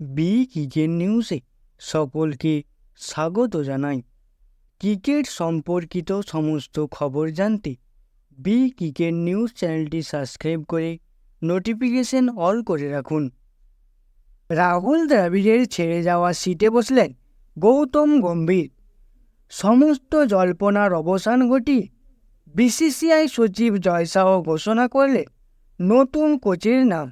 B cricket নিউজে সকলকে স্বাগত জানাই ক্রিকেট সম্পর্কিত সমস্ত খবর জানতে বি ক্রিকেট নিউজ চ্যানেলটি সাবস্ক্রাইব করে নোটিফিকেশন অল করে রাখুন রাহুল দ্রাবিড়ের ছেড়ে যাওয়া সিটে বসলেন গৌতম গম্ভীর সমস্ত জল্পনার অবসান ঘটিয়ে বিসিসিআই সচিব জয় শাহ ঘোষণা করলেন নতুন কোচের নাম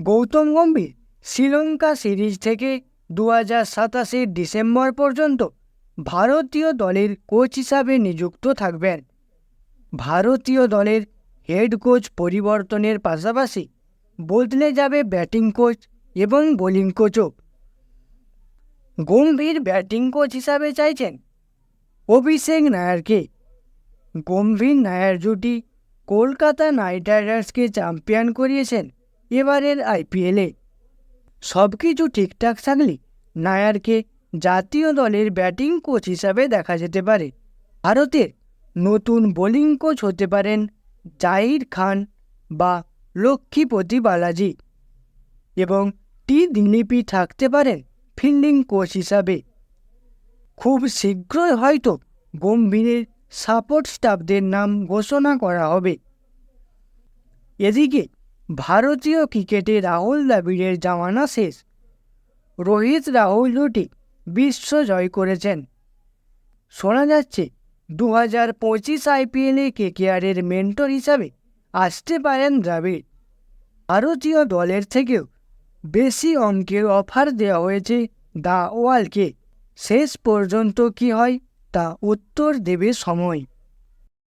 গৌতম গম্ভীর শ্রীলঙ্কা সিরিজ থেকে দু হাজার ডিসেম্বর পর্যন্ত ভারতীয় দলের কোচ হিসাবে নিযুক্ত থাকবেন। ভারতীয় দলের হেড কোচ পরিবর্তনের পাশাপাশি বদলে যাবে ব্যাটিং কোচ এবং বোলিং কোচও। গম্ভীর ব্যাটিং কোচ হিসাবে চাইছেন অভিষেক নায়ারকে। গম্ভীর নায়ার জুটি কলকাতা নাইট রাইডার্সকে চ্যাম্পিয়ন করিয়েছেন এবারের আইপিএলে। সব কিছু ঠিকঠাক থাকলে নায়ারকে জাতীয় দলের ব্যাটিং কোচ হিসাবে দেখা যেতে পারে। ভারতের নতুন বোলিং কোচ হতে পারেন জাহির খান বা লক্ষ্মীপতি বালাজি এবং টি দিলীপই থাকতে পারেন ফিল্ডিং কোচ হিসাবে। খুব শীঘ্রই হয়তো গম্ভীরের সাপোর্ট স্টাফদের নাম ঘোষণা করা হবে। এদিকে ভারতীয় ক্রিকেটে রাহুল দ্রাবিড়ের জামানা শেষ। রোহিত রাহুল জুটি বিশ্ব জয় করেছেন। শোনা যাচ্ছে দু হাজার পঁচিশ আইপিএলে কেকেআরের মেন্টর হিসাবে আসতে পারেন দ্রাবিড়। ভারতীয় দলের থেকেও বেশি অঙ্কের অফার দেওয়া হয়েছে দ্য ওয়ালকে। শেষ পর্যন্ত কি হয় তা উত্তর দেবে সময়।